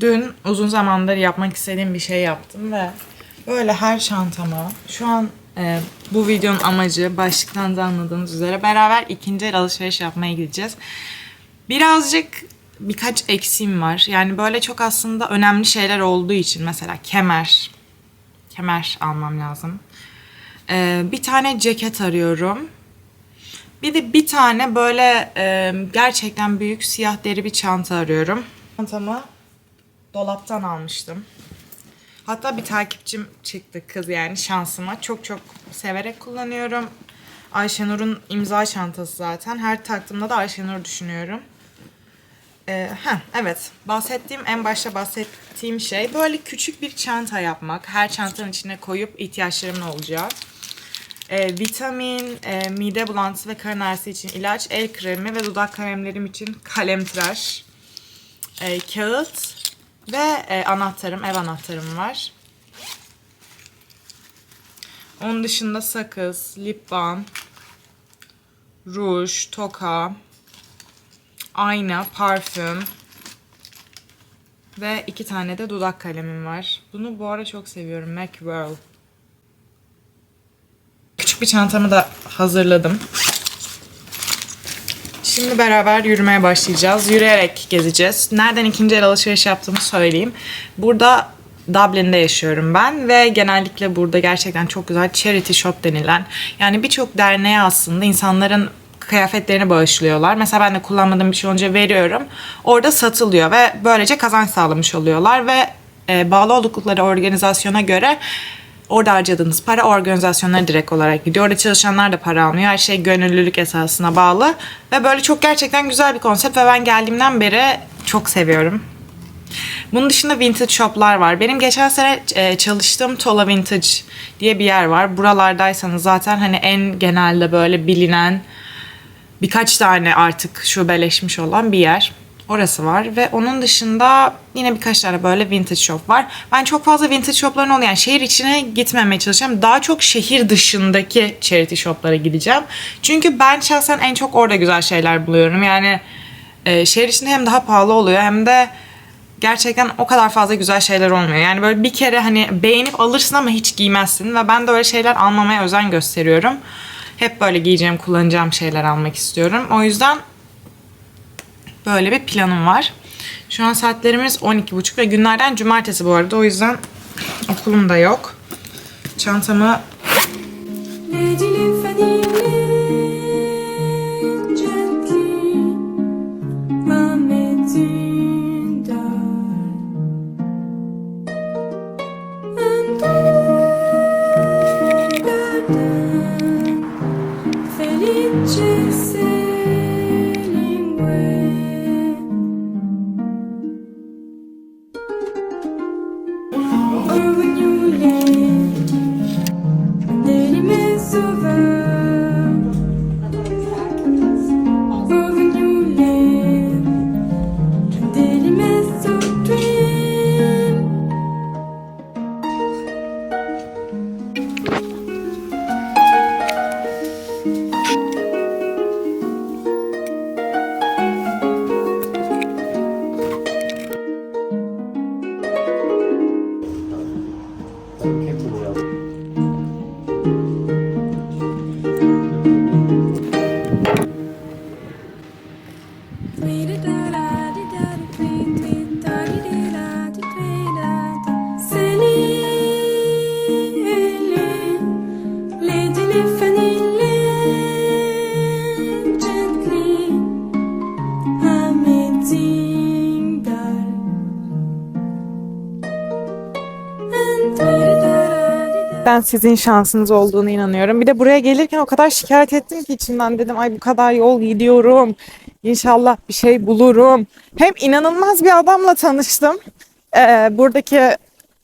Dün uzun zamandır yapmak istediğim bir şey yaptım ve böyle her çantama şu an e, bu videonun amacı başlıktan da anladığınız üzere beraber ikinci el alışveriş yapmaya gideceğiz. Birazcık birkaç eksiğim var. Yani böyle çok aslında önemli şeyler olduğu için mesela kemer. Kemer almam lazım. E, bir tane ceket arıyorum. Bir de bir tane böyle e, gerçekten büyük siyah deri bir çanta arıyorum. Çantamı dolaptan almıştım. Hatta bir takipçim çıktı kız yani şansıma. Çok çok severek kullanıyorum. Ayşenur'un imza çantası zaten. Her taktığımda da Ayşenur düşünüyorum. Ee, heh, evet. Bahsettiğim, en başta bahsettiğim şey böyle küçük bir çanta yapmak. Her çantanın içine koyup ihtiyaçlarımın olacağı. Ee, vitamin, e, mide bulantısı ve karın ağrısı için ilaç, el kremi ve dudak kalemlerim için kalem tıraş, e, kağıt ve e, anahtarım, ev anahtarım var. Onun dışında sakız, lip balm, ruj, toka, ayna, parfüm ve iki tane de dudak kalemim var. Bunu bu ara çok seviyorum. Mac Whirl. Küçük bir çantamı da hazırladım. Şimdi beraber yürümeye başlayacağız. Yürüyerek gezeceğiz. Nereden ikinci el alışveriş yaptığımı söyleyeyim. Burada Dublin'de yaşıyorum ben ve genellikle burada gerçekten çok güzel charity shop denilen yani birçok derneğe aslında insanların kıyafetlerini bağışlıyorlar. Mesela ben de kullanmadığım bir şey olunca veriyorum. Orada satılıyor ve böylece kazanç sağlamış oluyorlar ve e, bağlı oldukları organizasyona göre Orada harcadığınız para organizasyonlara direkt olarak gidiyor. Orada çalışanlar da para almıyor. Her şey gönüllülük esasına bağlı. Ve böyle çok gerçekten güzel bir konsept ve ben geldiğimden beri çok seviyorum. Bunun dışında vintage shoplar var. Benim geçen sene e, çalıştığım Tola Vintage diye bir yer var. Buralardaysanız zaten hani en genelde böyle bilinen birkaç tane artık şubeleşmiş olan bir yer. Orası var ve onun dışında yine birkaç tane böyle vintage shop var. Ben çok fazla vintage shopların oluyor. Yani şehir içine gitmemeye çalışacağım. Daha çok şehir dışındaki charity shoplara gideceğim. Çünkü ben şahsen en çok orada güzel şeyler buluyorum. Yani e, şehir içinde hem daha pahalı oluyor hem de gerçekten o kadar fazla güzel şeyler olmuyor. Yani böyle bir kere hani beğenip alırsın ama hiç giymezsin ve ben de öyle şeyler almamaya özen gösteriyorum. Hep böyle giyeceğim, kullanacağım şeyler almak istiyorum. O yüzden böyle bir planım var. Şu an saatlerimiz 12.30 ve günlerden cumartesi bu arada. O yüzden okulum da yok. Çantamı felice ben sizin şansınız olduğunu inanıyorum. Bir de buraya gelirken o kadar şikayet ettim ki içimden dedim ay bu kadar yol gidiyorum. İnşallah bir şey bulurum. Hem inanılmaz bir adamla tanıştım. Ee, buradaki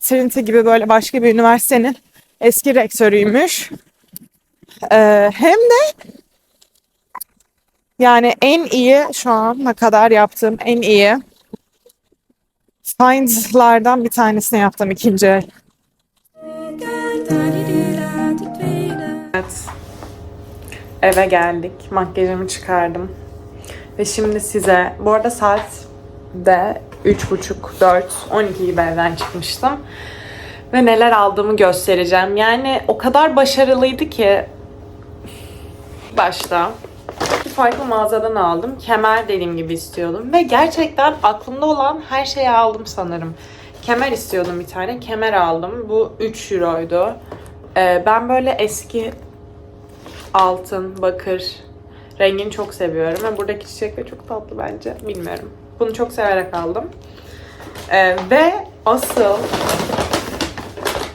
Trinity gibi böyle başka bir üniversitenin eski rektörüymüş. Ee, hem de yani en iyi şu ana kadar yaptığım en iyi find'lardan bir tanesini yaptım ikinci el. Evet. Eve geldik. Makyajımı çıkardım. Ve şimdi size, bu arada saat de 3.30, 4, 12 gibi evden çıkmıştım. Ve neler aldığımı göstereceğim. Yani o kadar başarılıydı ki başta bir farklı mağazadan aldım. Kemer dediğim gibi istiyordum. Ve gerçekten aklımda olan her şeyi aldım sanırım. Kemer istiyordum bir tane. Kemer aldım. Bu 3 euroydu. Ee, ben böyle eski altın, bakır rengini çok seviyorum. Ve buradaki çiçek de çok tatlı bence. Bilmiyorum. Bunu çok severek aldım. Ee, ve asıl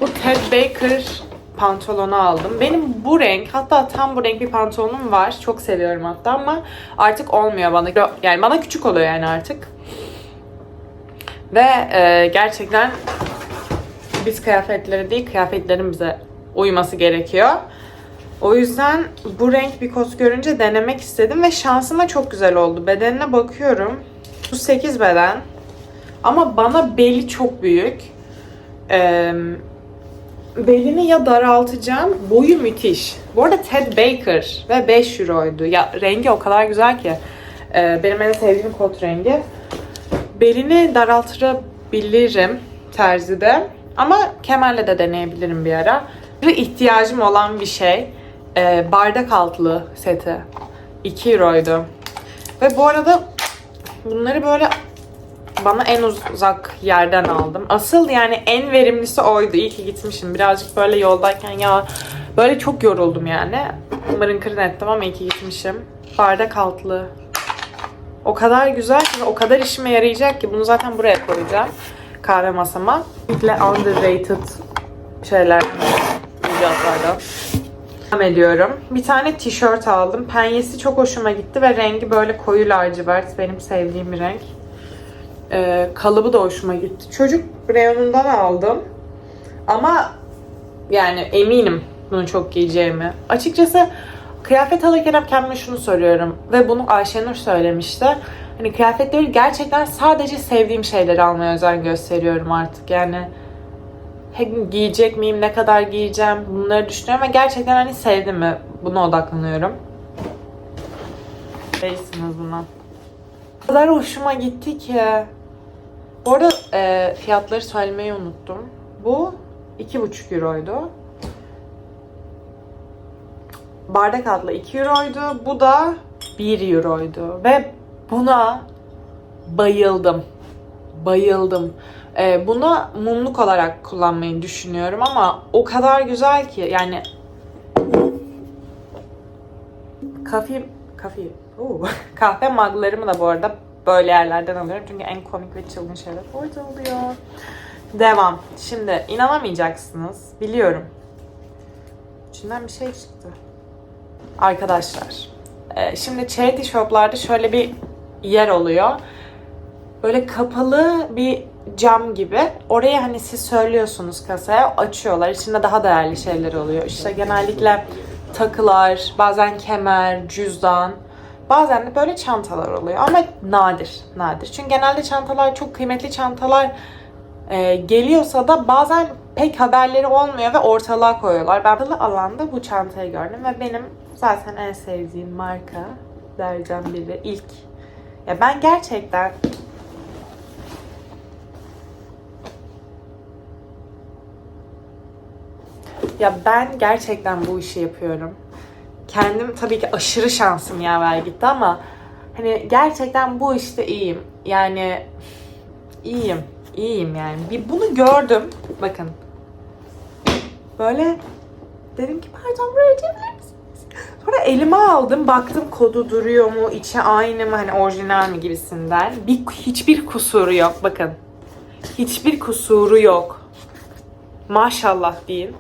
bu Ted Baker pantolonu aldım. Benim bu renk hatta tam bu renk bir pantolonum var. Çok seviyorum hatta ama artık olmuyor bana. Yani bana küçük oluyor yani artık. Ve e, gerçekten biz kıyafetleri değil kıyafetlerin bize uyması gerekiyor. O yüzden bu renk bir kot görünce denemek istedim ve şansıma çok güzel oldu. Bedenine bakıyorum. Bu 8 beden. Ama bana beli çok büyük. Eee belini ya daraltacağım. Boyu müthiş. Bu arada Ted Baker ve 5 euroydu. Ya rengi o kadar güzel ki. Ee, benim en sevdiğim kot rengi. Belini daraltabilirim terzide. Ama kemerle de deneyebilirim bir ara. Bir ihtiyacım olan bir şey. Ee, bardak altlı seti. 2 euroydu. Ve bu arada bunları böyle bana en uzak yerden aldım. Asıl yani en verimlisi oydu. İyi ki gitmişim. Birazcık böyle yoldayken ya böyle çok yoruldum yani. Mırın kırın ettim ama iyi ki gitmişim. Bardak altlı. O kadar güzel ki o kadar işime yarayacak ki bunu zaten buraya koyacağım. Kahve masama. Kesinlikle underrated şeyler icatlardan. Devam ediyorum. Bir tane tişört aldım. Penyesi çok hoşuma gitti ve rengi böyle koyu lacivert. Benim sevdiğim bir renk. Ee, kalıbı da hoşuma gitti. Çocuk reyonundan aldım. Ama yani eminim bunu çok giyeceğimi. Açıkçası kıyafet alırken hep kendime şunu soruyorum. Ve bunu Ayşenur söylemişti. Hani kıyafetleri gerçekten sadece sevdiğim şeyleri almaya özen gösteriyorum artık. Yani giyecek miyim, ne kadar giyeceğim bunları düşünüyorum ve gerçekten hani sevdim mi buna odaklanıyorum. Değilsiniz buna. O kadar hoşuma gitti ki. Bu arada e, fiyatları söylemeyi unuttum. Bu 2,5 euroydu. Bardak adlı 2 euroydu. Bu da 1 euroydu. Ve buna bayıldım. Bayıldım. E, buna mumluk olarak kullanmayı düşünüyorum ama o kadar güzel ki yani kafe kafe Oo. kahve muglarımı da bu arada böyle yerlerden alıyorum çünkü en komik ve çılgın şeyler orada oluyor. Devam. Şimdi inanamayacaksınız. Biliyorum. İçinden bir şey çıktı. Arkadaşlar. e, Şimdi charity shoplarda şöyle bir yer oluyor. Böyle kapalı bir cam gibi. Oraya hani siz söylüyorsunuz kasaya açıyorlar. İçinde daha değerli şeyler oluyor. İşte genellikle takılar, bazen kemer, cüzdan, bazen de böyle çantalar oluyor. Ama nadir, nadir. Çünkü genelde çantalar çok kıymetli çantalar e, geliyorsa da bazen pek haberleri olmuyor ve ortalığa koyuyorlar. Ben bu alanda bu çantayı gördüm ve benim zaten en sevdiğim marka dercan biri ilk. Ya ben gerçekten Ya ben gerçekten bu işi yapıyorum. Kendim tabii ki aşırı şansım yaver gitti ama hani gerçekten bu işte iyiyim. Yani iyiyim. iyiyim yani. Bir bunu gördüm. Bakın. Böyle dedim ki pardon buraya açabilir misiniz? Sonra elime aldım. Baktım kodu duruyor mu? içi aynı mı? Hani orijinal mi gibisinden. Bir, hiçbir kusuru yok. Bakın. Hiçbir kusuru yok. Maşallah diyeyim.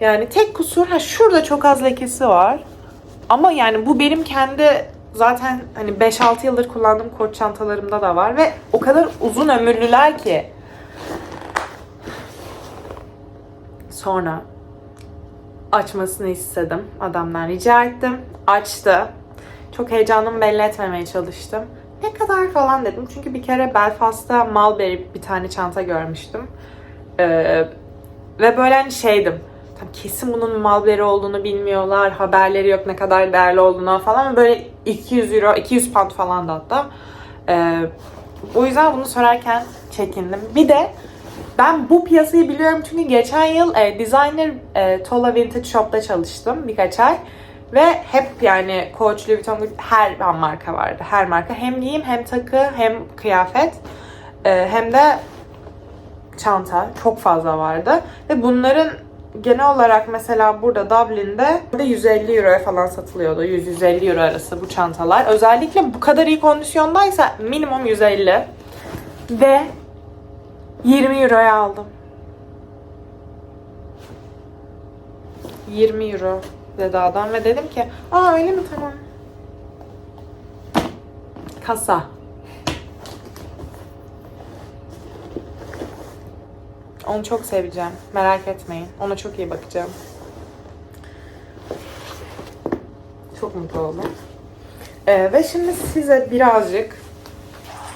Yani tek kusur ha şurada çok az lekesi var. Ama yani bu benim kendi zaten hani 5-6 yıldır kullandığım kot çantalarımda da var ve o kadar uzun ömürlüler ki. Sonra açmasını istedim. Adamdan rica ettim. Açtı. Çok heyecanımı belli etmemeye çalıştım. Ne kadar falan dedim. Çünkü bir kere Belfast'ta Mulberry bir tane çanta görmüştüm. Ee, ve böyle hani şeydim. Tam kesin bunun Mulberry olduğunu bilmiyorlar. Haberleri yok ne kadar değerli olduğuna falan. Böyle 200 euro, 200 pound falan da hatta. Ee, O yüzden bunu sorarken çekindim. Bir de ben bu piyasayı biliyorum çünkü geçen yıl e, designer e, Tola Vintage Shop'ta çalıştım birkaç ay. Ve hep yani Coach, Louis Vuitton her marka vardı. Her marka. Hem giyim hem takı hem kıyafet e, hem de çanta çok fazla vardı. Ve bunların genel olarak mesela burada Dublin'de burada 150 euroya falan satılıyordu. 100-150 euro arası bu çantalar. Özellikle bu kadar iyi kondisyondaysa minimum 150. Ve 20 euroya aldım. 20 euro dedi adam ve dedim ki aa öyle mi tamam. Kasa. Onu çok seveceğim. Merak etmeyin. Ona çok iyi bakacağım. Çok mutlu oldum. Ee, ve şimdi size birazcık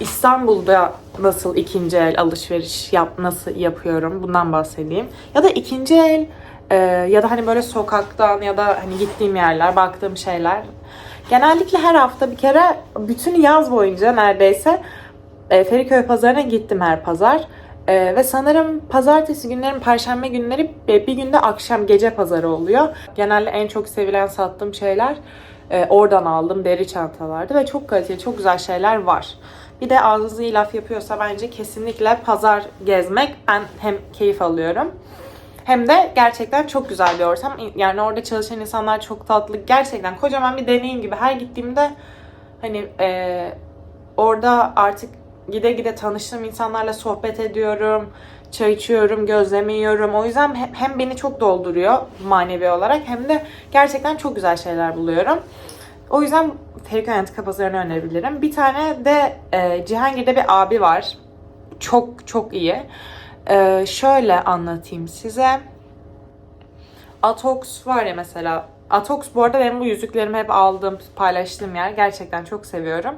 İstanbul'da nasıl ikinci el alışveriş yap nasıl yapıyorum bundan bahsedeyim. Ya da ikinci el e, ya da hani böyle sokaktan ya da hani gittiğim yerler, baktığım şeyler. Genellikle her hafta bir kere bütün yaz boyunca neredeyse e, Feriköy pazarına gittim her pazar. E, ve sanırım pazartesi günlerim, perşembe günleri bir günde akşam gece pazarı oluyor. Genelde en çok sevilen sattığım şeyler e, oradan aldım. Deri çantalardı ve çok kaliteli, çok güzel şeyler var. Bir de ağzınızı iyi laf yapıyorsa bence kesinlikle pazar gezmek ben hem keyif alıyorum. Hem de gerçekten çok güzel bir ortam. Yani orada çalışan insanlar çok tatlı. Gerçekten kocaman bir deneyim gibi. Her gittiğimde hani e, orada artık gide gide tanıştığım insanlarla sohbet ediyorum. Çay içiyorum, gözleme yiyorum. O yüzden hem, beni çok dolduruyor manevi olarak hem de gerçekten çok güzel şeyler buluyorum. O yüzden Feriköy Antika önerebilirim. Bir tane de e, Cihangir'de bir abi var. Çok çok iyi. E, şöyle anlatayım size. Atox var ya mesela. Atox bu arada benim bu yüzüklerimi hep aldığım, paylaştığım yer. Gerçekten çok seviyorum.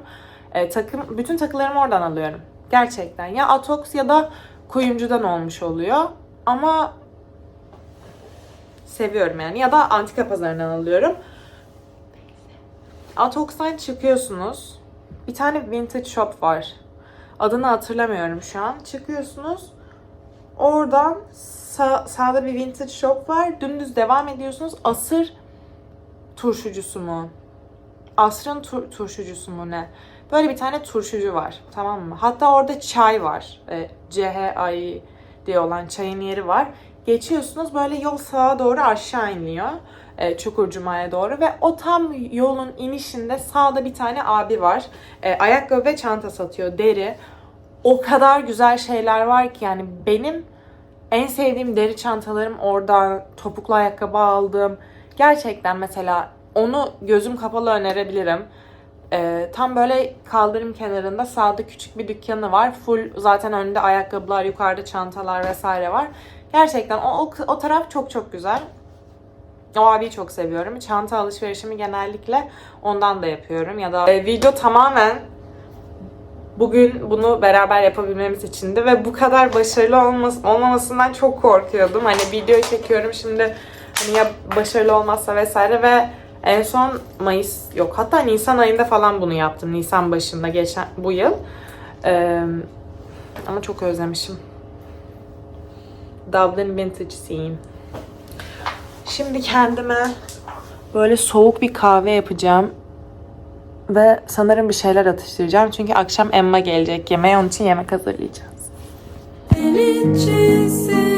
E, takım, bütün takılarımı oradan alıyorum. Gerçekten. Ya Atox ya da kuyumcudan olmuş oluyor. Ama seviyorum yani. Ya da antika pazarından alıyorum. Atox'tan çıkıyorsunuz. Bir tane vintage shop var. Adını hatırlamıyorum şu an. Çıkıyorsunuz. Oradan sağ, sağda bir vintage shop var. Dümdüz devam ediyorsunuz. Asır turşucusu mu? Asrın tur- turşucusu mu ne? Böyle bir tane turşucu var. Tamam mı? Hatta orada çay var. E, CHI diye olan çayın yeri var. Geçiyorsunuz böyle yol sağa doğru aşağı iniyor. E, Çukurcuma'ya doğru ve o tam yolun inişinde sağda bir tane abi var. E, ayakkabı ve çanta satıyor. Deri. O kadar güzel şeyler var ki yani benim en sevdiğim deri çantalarım oradan topuklu ayakkabı aldım. Gerçekten mesela onu gözüm kapalı önerebilirim. Ee, tam böyle kaldırım kenarında sağda küçük bir dükkanı var. Full zaten önünde ayakkabılar, yukarıda çantalar vesaire var. Gerçekten o, o, o taraf çok çok güzel. O abiyi çok seviyorum. Çanta alışverişimi genellikle ondan da yapıyorum. Ya da e, video tamamen bugün bunu beraber yapabilmemiz içindi ve bu kadar başarılı olmas olmamasından çok korkuyordum. Hani video çekiyorum şimdi hani ya başarılı olmazsa vesaire ve en son Mayıs yok hatta Nisan ayında falan bunu yaptım. Nisan başında geçen bu yıl. Ee, ama çok özlemişim. Dublin Vintage Scene. Şimdi kendime böyle soğuk bir kahve yapacağım. Ve sanırım bir şeyler atıştıracağım. Çünkü akşam Emma gelecek yemeğe. Onun için yemek hazırlayacağız. Village